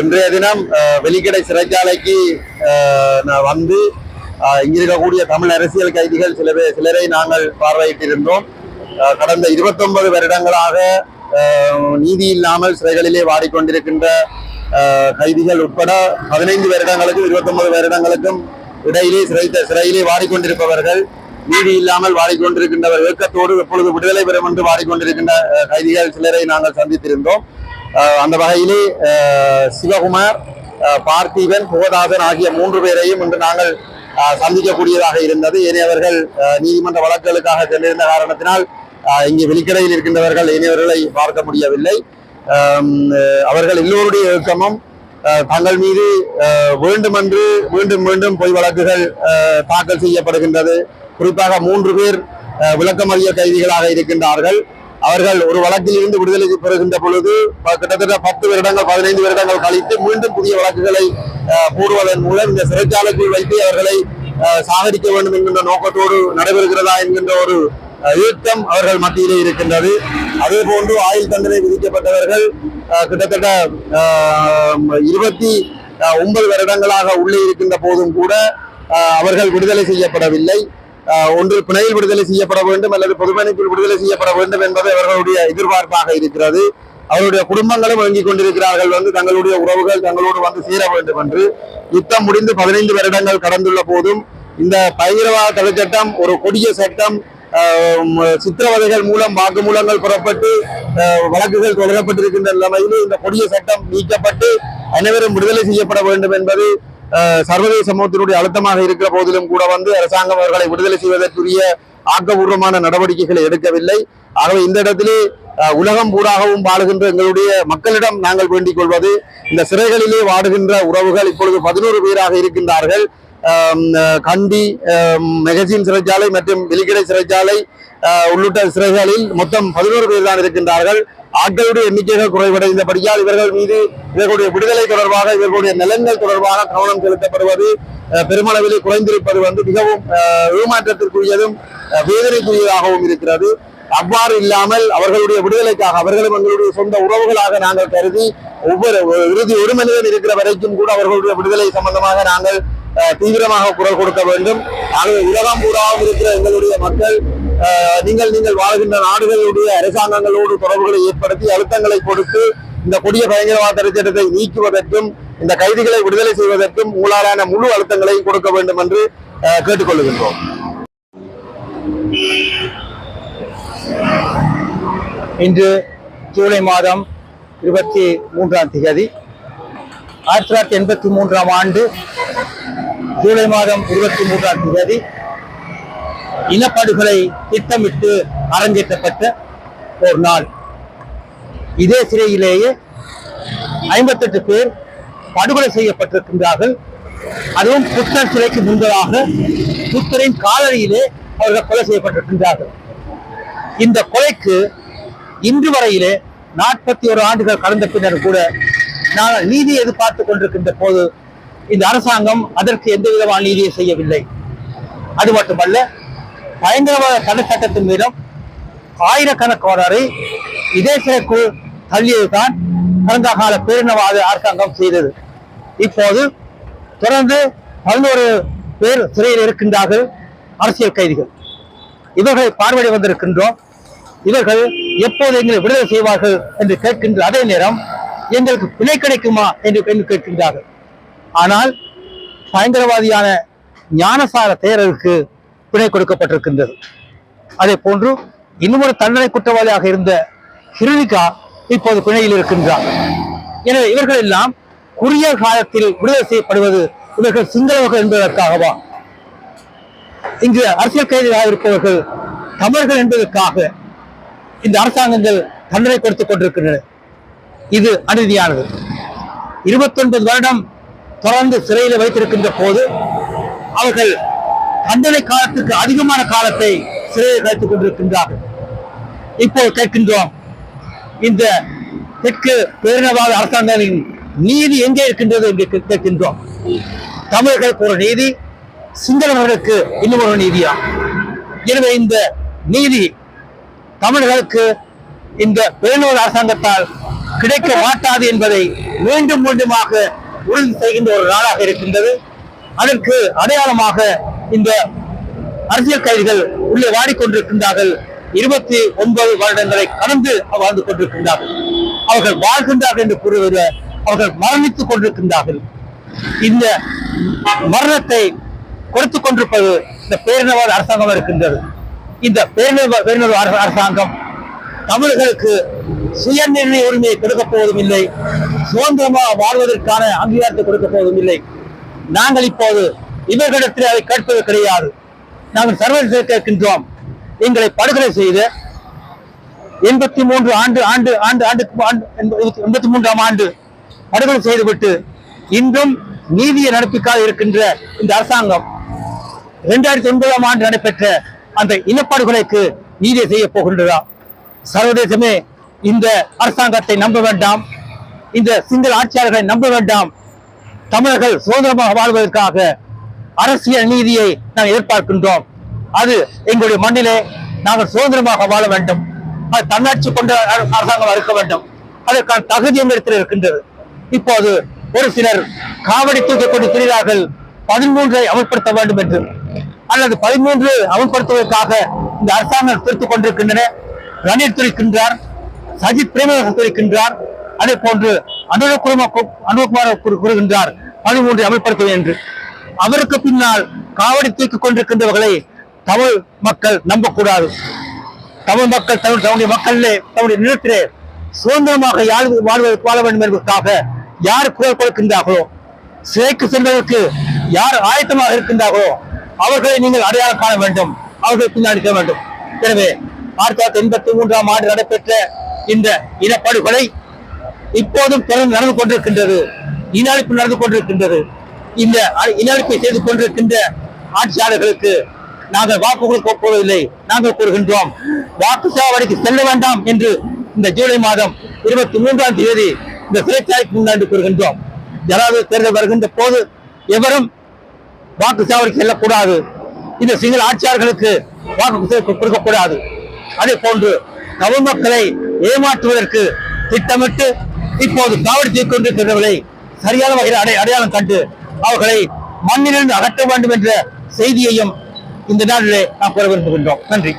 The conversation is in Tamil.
இன்றைய தினம் வெளிக்கடை சிறைச்சாலைக்கு ஆஹ் நான் வந்து இங்கிருக்கக்கூடிய இங்க இருக்கக்கூடிய தமிழ் அரசியல் கைதிகள் சில பேர் சிலரை நாங்கள் பார்வையிட்டிருந்தோம். கடந்த 29 வருடங்களாக நீதி இல்லாமல் சிறைகளிலே வாடிக்கொண்டிருக்கின்ற கைதிகள் உட்பட பதினைந்து வருடங்களுக்கும் 29 வருடங்களுக்கும் இடையிலே சிறை சிறையிலே வாடிக்கொண்டிருப்பவர்கள் நீதி இல்லாமல் வாடிக்கொண்டிருக்கின்றவர் இயக்கத்தோடு எப்பொழுது விடுதலை பெறும் என்று வாடிக்கொண்டிருக்கின்ற கைதிகள் சிலரை நாங்கள் சந்தித்திருந்தோம். அந்த வகையிலே சிவகுமார் பார்த்திபன் புகதாசன் ஆகிய மூன்று பேரையும் இன்று நாங்கள் சந்திக்கக்கூடியதாக இருந்தது. ஏனையவர்கள் நீதிமன்ற வழக்குகளுக்காக சென்றிருந்த காரணத்தினால் இங்கே வெளிக்கடையில் இருக்கின்றவர்கள் ஏனையவர்களை பார்க்க முடியவில்லை. அவர்கள் எல்லோருடைய இயக்கமும் தங்கள் மீது வேண்டுமென்று மீண்டும் மீண்டும் பொய் வழக்குகள் தாக்கல் செய்யப்படுகின்றது. குறிப்பாக மூன்று பேர் விளக்கமறிய கைதிகளாக இருக்கின்றார்கள். அவர்கள் ஒரு வழக்கில் இருந்து விடுதலை பெறுகின்ற பொழுது ப- கிட்டத்தட்ட பத்து வருடங்கள் பதினைந்து வருடங்கள் கழித்து மீண்டும் புதிய வழக்குகளை போடுவதன் மூலம் இந்த சிறைச்சாலைக்குள் வைத்து அவர்களை சாகரிக்க வேண்டும் என்கின்ற நோக்கத்தோடு நடைபெறுகிறதா என்கின்ற ஒரு ஆஹ் இயக்கம் அவர்கள் மத்தியிலே இருக்கின்றது. அதே போன்று ஆயுள் தண்டனை விதிக்கப்பட்டவர்கள் கிட்டத்தட்ட இருபத்தி ஒன்பது வருடங்களாக உள்ளே இருக்கின்ற போதும் கூட அவர்கள் விடுதலை செய்யப்படவில்லை. ஒன்று பிணையில் விடுதலை செய்யப்பட வேண்டும் அல்லது பொதுமணிப்பில் விடுதலை செய்யப்பட வேண்டும் என்பது அவர்களுடைய எதிர்பார்ப்பாக இருக்கிறது. அவருடைய குடும்பங்களும் வழங்கிக் கொண்டிருக்கிறார்கள் வந்து தங்களுடைய உறவுகள் தங்களோடு வந்து சேர வேண்டும் என்று. யுத்தம் முடிந்து பதினைந்து வருடங்கள் கடந்துள்ள போதும் இந்த பயங்கரவாத தடை சட்டம் ஒரு கொடிய சட்டம் சித்திரவதைகள் மூலம் வாக்குமூலங்கள் புறப்பட்டு வழக்குகள் தொடரப்பட்டிருக்கின்ற நிலைமையிலும் இந்த கொடிய சட்டம் நீக்கப்பட்டு அனைவரும் விடுதலை செய்யப்பட வேண்டும் என்பது சர்வதேச சமூகத்தினுடைய அழுத்தமாக இருக்கிற போதிலும் கூட வந்து அரசாங்கம் அவர்களை விடுதலை செய்வதற்குரிய ஆக்கபூர்வமான நடவடிக்கைகளை எடுக்கவில்லை. ஆகவே இந்த இடத்திலே உலகம் பூராகவும் வாழுகின்ற எங்களுடைய மக்களிடம் நாங்கள் வேண்டிக் கொள்வது இந்த சிறைகளிலே வாடுகின்ற உறவுகள் இப்பொழுது பதினோரு பேராக இருக்கின்றார்கள். கண்டி மெகசின் சிறைச்சாலை மற்றும் வெளிக்கடை சிறைச்சாலை உள்ளிட்ட சிறைகளில் மொத்தம் பதினோரு பேர் தான் இருக்கின்றார்கள். ஆட்களுடைய எண்ணிக்கைகள் குறைவடைந்தபடியால் இவர்கள் மீது இவர்களுடைய விடுதலை தொடர்பாக இவர்களுடைய நலன்கள் தொடர்பாக கவனம் செலுத்தப்படுவது பெருமளவில் பெருமளவிலே குறைந்திருப்பது வந்து மிகவும் ஏமாற்றத்திற்குரியதும் வேதனைக்குரியதாகவும் இருக்கிறது. அவ்வாறு இல்லாமல் அவர்களுடைய விடுதலைக்காக அவர்களும் எங்களுடைய சொந்த உறவுகளாக நாங்கள் கருதி ஒவ்வொரு இறுதி ஒரு மனிதன் இருக்கிற வரைக்கும் கூட அவர்களுடைய விடுதலை சம்பந்தமாக நாங்கள் தீவிரமாக குரல் கொடுக்க வேண்டும். ஆகவே உலகம் பூராவும் இருக்கிற எங்களுடைய மக்கள் நீங்கள் நீங்கள் வாழ்கின்ற நாடுகளுடைய அரசாங்கங்களோடு தொடர்புகளை ஏற்படுத்தி அழுத்தங்களை கொடுத்து இந்த கொடிய பயங்கரவாத திட்டத்தை நீக்குவதற்கும் இந்த கைதிகளை விடுதலை செய்வதற்கும் உங்களாலான முழு அழுத்தங்களை கொடுக்க வேண்டும் என்று அஹ், கேட்டுக்கொள்கின்றோம். இன்று ஜூலை மாதம் இருபத்தி மூன்றாம் தேதி ஆயிரத்தி தொள்ளாயிரத்தி எண்பத்தி மூன்றாம் ஆண்டு ஜூலை மாதம் இருபத்தி மூன்றாம் தேதி இனப்படுகொலை திட்டமிட்டு அரங்கேற்றப்பட்ட ஒரு நாள். இதே சிறையிலேயே ஐம்பத்தெட்டு பேர் படுகொலை செய்யப்பட்டிருக்கின்றார்கள். அதுவும் புத்தர் சிலைக்கு முன்பதாக புத்தரின் காலடியிலே அவர்கள் கொலை செய்யப்பட்டிருக்கின்றார்கள். இந்த கொலைக்கு இன்று வரையிலே நாற்பத்தி ஒரு ஆண்டுகள் கடந்த பின்னர் கூட நாங்கள் நீதி எதிர்பார்த்துக் கொண்டிருக்கின்ற போது இந்த அரசாங்கம் அதற்கு எந்த விதமான நீதியை செய்யவில்லை. அது மட்டுமல்ல பயங்கரவாத தடை சட்டத்தின் மீதும் ஆயிரக்கணக்கானரை இதே சிறைக்குள் தள்ளியதுதான் கடந்த கால பேரினவாத அரசாங்கம் செய்தது. இப்போது தொடர்ந்து பதினோரு பேர் சிறையில் இருக்கின்றார்கள் அரசியல் கைதிகள். இவர்களை பார்வையிட வந்திருக்கின்றோம். இவர்கள் எப்போது எங்களை விடுதலை செய்வார்கள் என்று கேட்கின்ற அதே நேரம் எங்களுக்கு பிழை கிடைக்குமா என்று என்று கேட்கின்றார்கள். ஆனால் பயங்கரவாதியான ஞானசார தேரருக்கு பிணை கொடுக்கப்பட்டிருக்கின்றது. அதே போன்று இன்னும் ஒரு தண்டனை குற்றவாளியாக இருந்த ஹிருணிகா இப்போது பிணையில் இருக்கின்றார். எனவே இவர்கள் எல்லாம் குறுகிய காலத்தில் விடுதலை செய்யப்படுவது இவர்கள் சிங்களவர்கள் என்பதற்காகவா? இங்கு அரசியல் கைதிகளாக இருப்பவர்கள் தமிழர்கள் என்பதற்காக இந்த அரசாங்கங்கள் தண்டனை கொடுத்துக் கொண்டிருக்கின்றன. இது அநீதியானது. இருபத்தொன்பது வருடம் தொடர்ந்து சிறையில் வைத்திருக்கின்ற போது அவர்கள் தண்டனை காலத்துக்கு அதிகமான காலத்தை சிறையில் வைத்துக் கொண்டிருக்கின்றார்கள். இப்போ கேட்கின்றோம் இந்த தெற்கு பேரினவாத அரசாங்கங்களின் நீதி எங்கே இருக்கின்றது என்று கேட்கின்றோம். தமிழர்களுக்கு ஒரு நீதி சிங்களவர்களுக்கு இன்னும் ஒரு நீதியா? எனவே இந்த நீதி தமிழர்களுக்கு இந்த பேரினவாத அரசாங்கத்தால் கிடைக்க மாட்டாது என்பதை மீண்டும் மீண்டுமாக உறுதி செய்கின்ற ஒரு நாளாக இருக்கின்றது. அதற்கு அடையாளமாக இந்த அரசியல் கைதிகள் உள்ளே வாடிக்கொண்டிருக்கின்றார்கள். இருபத்தி ஒன்பது வருடங்களை கடந்து வாழ்ந்து கொண்டிருக்கின்றார்கள். அவர்கள் வாழ்கின்றார்கள் என்று கூறுவது அவர்கள் மரணித்துக் கொண்டிருக்கின்றார்கள். இந்த மரணத்தை கொடுத்துக் கொண்டிருப்பது இந்த பேரினவாத அரசாங்கம் இருக்கின்றது. இந்த பேரினவ பேரினவாத அரசாங்கம் தமிழர்களுக்கு சுயநிர்ணய உரிமையை கொடுக்க போவதும் இல்லை. சுதந்திரமாக வாழ்வதற்கான அங்கீகாரத்தை கொடுக்க போவதும் இல்லை. நாங்கள் இப்போது இவர்களிடத்தில் அதை கேட்பது கிடையாது. நாங்கள் சர்வதேச கேட்கின்றோம். எங்களை படுகொலை செய்து எண்பத்தி மூன்று ஆண்டு ஆண்டு ஆண்டு ஆண்டு எண்பத்தி மூன்றாம் ஆண்டு படுகொலை செய்துவிட்டு இன்றும் நீதியை நடப்பிக்காக இருக்கின்ற இந்த அரசாங்கம் இரண்டாயிரத்தி ஒன்பதாம் ஆண்டு நடைபெற்ற அந்த இனப்படுகொலைக்கு நீதியை செய்ய போகின்றதா? சர்வதேசமே இந்த அரசாங்கத்தை நம்ப வேண்டாம். இந்த சிங்கள ஆட்சியாளர்களை நம்ப வேண்டாம். தமிழர்கள் சுதந்திரமாக வாழ்வதற்காக அரசியல் நீதியை நாங்கள் எதிர்பார்க்கின்றோம். அது எங்களுடைய மண்ணிலே நாங்கள் சுதந்திரமாக வாழ வேண்டும். அது தன்னாட்சி கொண்ட அரசாங்கம் இருக்க வேண்டும். அதற்கான தகுதி எங்களிடத்தில் இருக்கின்றது. இப்போது ஒரு சிலர் காவடி தூக்கக்கூடிய கொண்டு திரிகிறார்கள். பதிமூன்றை அமல்படுத்த வேண்டும் என்று. அல்லது பதிமூன்று அமல்படுத்துவதற்காக இந்த அரசாங்கம் திருத்துக் கொண்டிருக்கின்றன. ரணில் துரிக்கின்றார். சஜித் பிரேமதாசன் துரிக்கின்றார். அதே போன்று அனுரகுமார் அனுகுமார் கூறுகின்றார் பதிமூன்றை அமல்படுத்துவேன் என்று. அவருக்கு பின்னால் காவடி தூக்கிக் கொண்டிருக்கின்றவர்களை தமிழ் மக்கள் நம்பக்கூடாது. தமிழ் மக்கள் தமிழ் தன்னுடைய மக்களிலே தன்னுடைய நிலத்திலே சுதந்திரமாக யார் வாழ்வதற்கு வாழ வேண்டும் என்பதற்காக யார் குரல் கொடுக்கின்றார்களோ சிறைக்கு சென்றவருக்கு யார் ஆயத்தமாக இருக்கின்றார்களோ அவர்களை நீங்கள் அடையாளம் காண வேண்டும். அவர்களை பின்னாடி இருக்க வேண்டும். எனவே ஆயிரத்தி தொள்ளாயிரத்தி எண்பத்தி மூன்றாம் ஆண்டு நடைபெற்ற இந்த இனப்படுகொலை இப்போதும் தொடர்ந்து நடந்து கொண்டிருக்கின்றது. இனஅழிப்பு நடந்து கொண்டிருக்கின்றது. இந்த அ- இனஅழிப்பை செய்து கொண்டிருக்கின்ற ஆட்சியாளர்களுக்கு நாங்கள் வாக்கு கொடுக்க போவதில்லை. நாங்கள் கூறுகின்றோம். வாக்கு சாவடிக்கு செல்ல வேண்டாம் என்று இந்த ஜூலை மாதம் இருபத்தி மூன்றாம் தேதி இந்த சிறைச்சாலைக்கு முன்னாடி கூறுகின்றோம். ஜனாதிபதி தேர்தல் வருகின்ற போது எவரும் வாக்கு சாவடிக்கு செல்லக்கூடாது. இந்த சிங்கள ஆட்சியாளர்களுக்கு வாக்கு கொடுக்கக்கூடாது. அதே போன்று தமிழ் மக்களை ஏமாற்றுவதற்கு திட்டமிட்டு இப்போது காவடி தீக்கொண்டிருக்கிறவர்களை சரியான வகையில் அடை அடையாளம் கண்டு அவர்களை மண்ணிலிருந்து அகற்ற வேண்டும் என்ற செய்தியையும் இந்த நாளிலே நாம் பெற விரும்புகின்றோம் நன்றி.